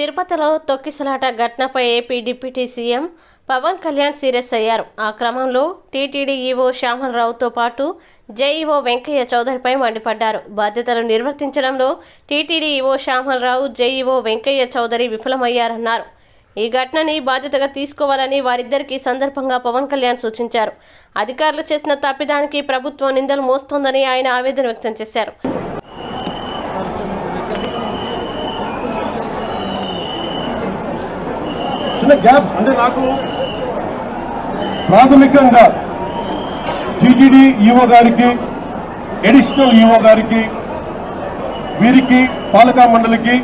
తిరుపతిలో తొక్కిసలాట ఘటనపై AP deputy CM Pawan Kalyan serious అయ్యారు. ఆ క్రమంలో టీటీడీ ఈవో శ్యామలరావుతో పాటు జేఈఓ వెంకయ్య చౌదరిపై మండిపడ్డారు. బాధ్యతలు నిర్వర్తించడంలో TTD EO Syamalarao JEO Venkaiah Chowdary విఫలమయ్యారన్నారు. ఈ ఘటనని బాధ్యతగా తీసుకోవాలని వారిద్దరికీ సందర్భంగా పవన్ కళ్యాణ్ సూచించారు. అధికారులు చేసిన తప్పిదానికి ప్రభుత్వం నిందలు మోస్తోందని ఆయన ఆవేదన వ్యక్తం చేశారు. చిన్న గ్యాప్. అంటే నాకు ప్రాథమికంగా టీటీడీ ఈఓ గారికి అడిషనల్ ఈఓ గారికి వీరికి పాలకా మండలికి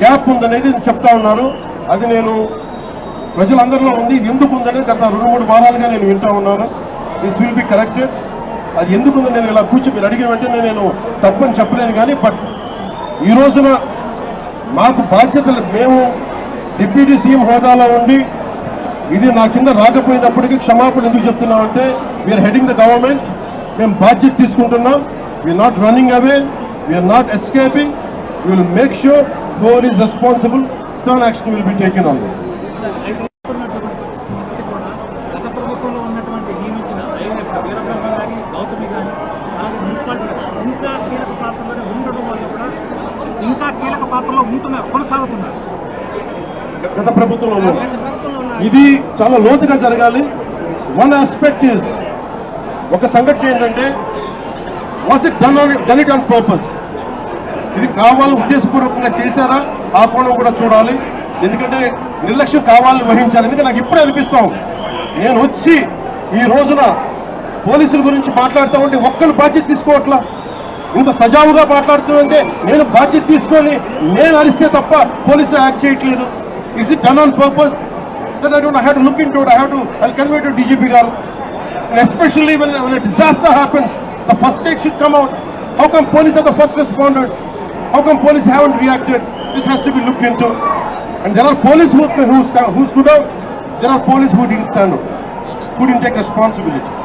గ్యాప్ ఉందనేది చెప్తా ఉన్నారు అది నేను ప్రజలందరిలో ఉంది. ఎందుకు ఉందనేది గత రెండు మూడు వారాలుగా నేను వింటా ఉన్నాను. దిస్ విల్ బి కరెక్టెడ్ అది ఎందుకు నేను ఇలా కూర్చో మీరు అడిగిన వెంటనే నేను తప్పని చెప్పలేను కానీ బట్ ఈ రోజున మాకు బాధ్యతలు మేము డిప్యూటీ సీఎం హోదాలో ఉండి ఇది నా కింద రాకపోయినప్పటికీ క్షమాపణ ఎందుకు చెప్తున్నామంటే వీఆర్ హెడింగ్ ద గవర్నమెంట్ మేము బాధ్యత తీసుకుంటున్నాం. We're not running away we're not escaping will make sure whoever is responsible stern action will be taken on గత ప్రభుత్వంలో ఇది చాలా లోతుగా జరగాలి. వన్ ఆస్పెక్ట్ ఇస్ ఒక సంఘటన ఏంటంటే was it done done it on purpose ఇది కావాలి ఉద్దేశపూర్వకంగా చేశారా? ఆ కోణం కూడా చూడాలి. ఎందుకంటే నిర్లక్ష్యం కావాలని వహించాలి. ఎందుకంటే నాకు ఇప్పుడే అనిపిస్తాం. నేను వచ్చి ఈ రోజున పోలీసుల గురించి మాట్లాడుతూ ఉంటే ఒక్కరు బాధ్యత తీసుకోవట్లా? ఇంత సజావుగా మాట్లాడుతుంటే నేను బాధ్యత తీసుకొని నేను అరిస్తే తప్ప పోలీసులు యాక్ట్ చేయట్లేదు. Is it done on purpose? Then I don't. I have to look into it. I have to. I'll convey to DGP Garu. And especially when, when a disaster happens, the first aid should come out. How come police are the first responders? How come police haven't reacted? This has to be looked into. And there are police who, who, who stood out. There are police who didn't stand up, who didn't take responsibility.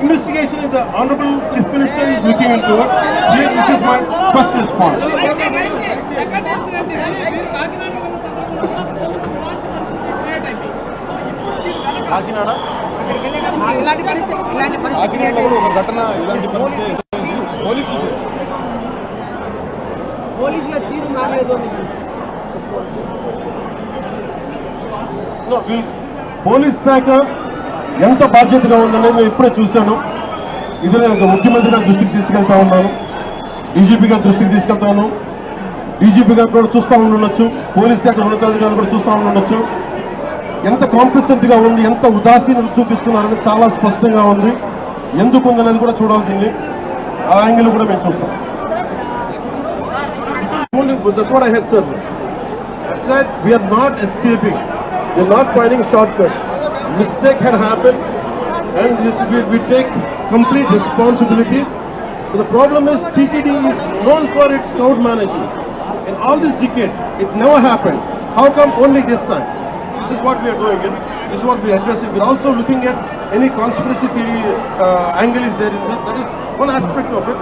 investigation is the Honorable Chief Minister is looking into it. This is my first response. Kakinada ఇలాంటి పరిస్థితి ఇలాంటి పరిస్థితి create అయింది. ఒక ఘటన ఇలాంటి పరిస్థితి పోలీసులు. పోలీసుల తీరు మారలేదు పోలీస్ శాఖ ఎంత బాధ్యతగా ఉందనేది నేను ఇప్పుడే చూశాను. ఇది నేను ఒక ముఖ్యమంత్రి గారి దృష్టికి తీసుకెళ్తా ఉన్నాను. డీజీపీ గారి దృష్టికి తీసుకెళ్తాను డీజీపీ గారు కూడా చూస్తూ ఉండొచ్చు పోలీస్ శాఖ ఉన్నతాధికారులు కూడా చూస్తూ ఉండొచ్చు ఎంత కాంపిటెంట్గా ఉంది ఎంత ఉదాసీనత చూపిస్తున్నారని చాలా స్పష్టంగా ఉంది ఎందుకు ఉందనేది కూడా చూడాల్సింది ఆ యాంగిల్ కూడా మేము చూస్తాం That's what I had said. I said we are not escaping. We are not finding shortcuts. Mistake had happened, and this, we, we take complete responsibility. So the problem is TTD is known for its crowd management. In all these decades, it never happened. How come only this time? This is what we are doing. This is what we are addressing. We are also looking at any conspiracy theory uh, angle is there. That is one aspect of it.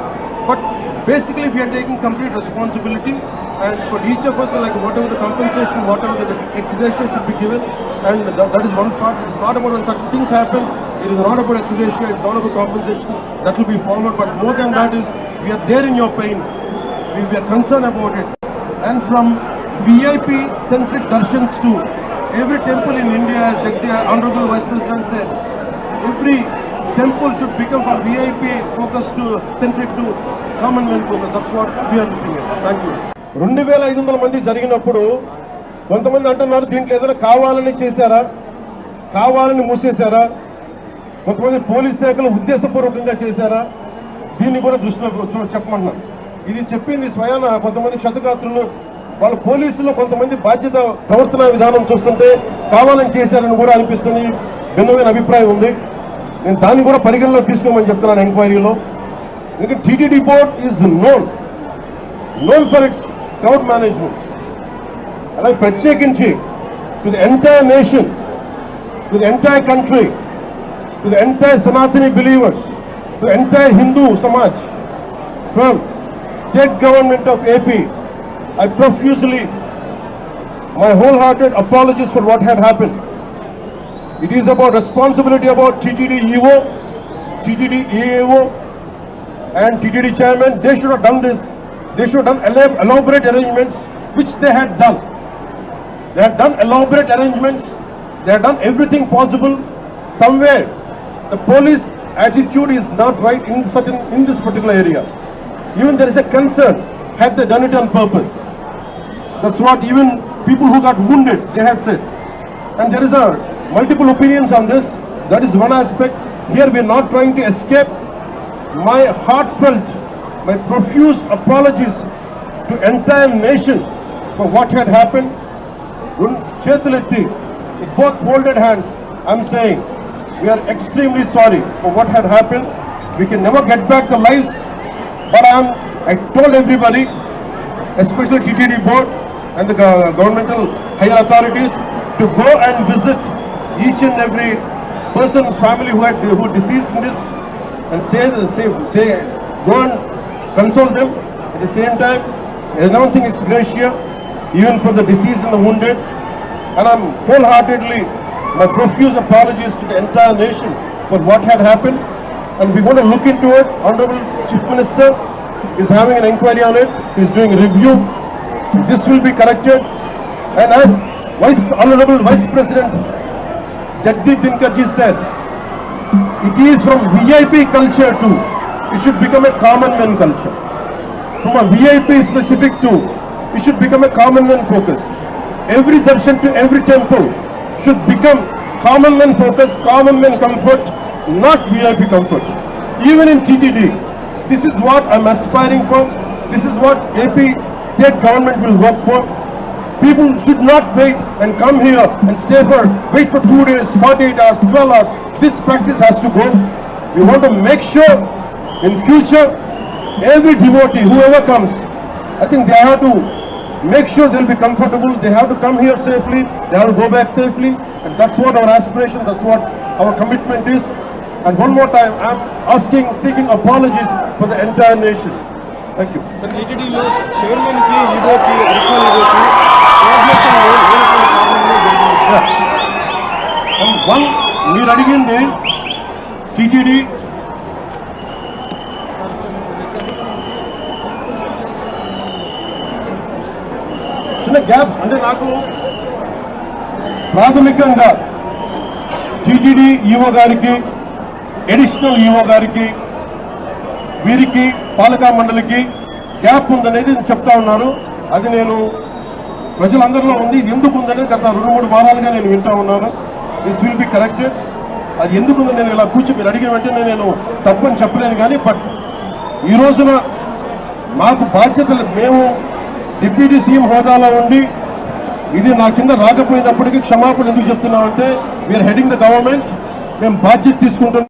But basically, we are taking complete responsibility, and for each of us, like whatever the compensation, whatever the extradition should be given, and that, that is one part. It's not about when such things happen. It is not about extradition. It's not about compensation. That will be followed. But more than that is, we are there in your pain. We, we are concerned about it. And from VIP centric darshans to every temple in India, as Jagdi, Honorable Vice President said, every temple should become from VIP focus to centric to Commonwealth focus. That's what we are looking at. Thank you. రెండు వేల ఐదు వందల మంది జరిగినప్పుడు కొంతమంది అంటున్నారు దీంట్లో ఏదైనా కావాలని చేశారా కావాలని మూసేశారా కొంతమంది పోలీస్ శాఖలు ఉద్దేశపూర్వకంగా చేశారా దీన్ని కూడా దృష్టిలో చూ- చెప్పమంటున్నాను ఇది చెప్పింది స్వయాన కొంతమంది క్షతగాత్రులు. వాళ్ళ పోలీసులు కొంతమంది బాధ్యత ప్రవర్తన విధానం చూస్తుంటే కావాలని చేశారని కూడా అనిపిస్తుంది. భిన్నమైన అభిప్రాయం ఉంది. నేను దాన్ని కూడా పరిగణలో తీసుకోమని చెప్తున్నాను ఎంక్వైరీలో. ఎందుకంటే TTD board is known. Known for its crowd management. అలాగే ప్రత్యేకించి to the entire nation to the entire country to the entire Sanatani believers to entire Hindu samaj from state government of AP, I profusely, my wholehearted apologies for what had happened. It is about responsibility about TTD EO, TTD EAO, and TTD chairman. They should have done this. They should have done elaborate arrangements, which they had done. They had done elaborate arrangements. They had done everything possible. Somewhere, the police attitude is not right in certain in this particular area. Even there is a concern, had they done it on purpose? That's what even people who got wounded, they had said. And there is a multiple opinions on this. That is one aspect. Here we are not trying to escape. My heartfelt, my profuse apologies to entire nation for what had happened. With both folded hands, I'm saying we are extremely sorry for what had happened. We can never get back the lives but I'm, I told everybody, especially TTD board and the governmental higher authorities, to go and visit each and every person's family who had who deceased in this, and say say, say go and console them. At the same time, announcing ex gratia even for the deceased and the wounded. And I'm wholeheartedly, my profuse apologies to the entire nation for what had happened. And we're going to look into it. Honorable Chief Minister is having an inquiry on it. He's doing a review. This will be corrected. And as Vice Honorable Vice President Jagdeep Dinkarji said, it is from VIP culture to, it should become a common man culture. From a VIP specific to, it should become a common man focus. Every darshan to every temple should become common man focus, common man comfort, not VIP comfort. Even in TTD, this is what I'm aspiring for. This is what AP state government will work for. People should not wait and come here and stay for, wait for two days, 48 hours, 12 hours. This practice has to go. We want to make sure in future, every devotee, whoever comes, I think they have to make sure they'll be comfortable. They have to come here safely. They have to go back safely. And that's what our aspiration, that's what our commitment is. And one more time, I'm asking, seeking apologies for the entire nation. Thank you. Sir టీటీడీలో చైర్మన్కి ఈడోకి additional ఈడోకి one మీరు అడిగింది TTD చిన్న gap అంటే నాకు ప్రాథమికంగా TTD EO గారికి additional EO గారికి వీరికి పాలకా మండలికి గ్యాప్ ఉందనేది చెప్తా ఉన్నారు అది నేను ప్రజలందరిలో ఉంది. ఎందుకు ఉందనేది గత రెండు మూడు వారాలుగా నేను వింటా ఉన్నాను. దిస్ విల్ బి కరెక్టెడ్ అది ఎందుకు ఉందని నేను ఇలా కూర్చో మీరు అడిగిన వెంటనే నేను తప్పని చెప్పలేను కానీ బట్ ఈ రోజున మాకు బాధ్యతలు మేము డిప్యూటీ సీఎం హోదాలో ఉండి ఇది నా కింద రాకపోయినప్పటికీ క్షమాపణ ఎందుకు చెప్తున్నామంటే వీఆర్ హెడింగ్ ద గవర్నమెంట్ మేము బాధ్యత తీసుకుంటున్నాం.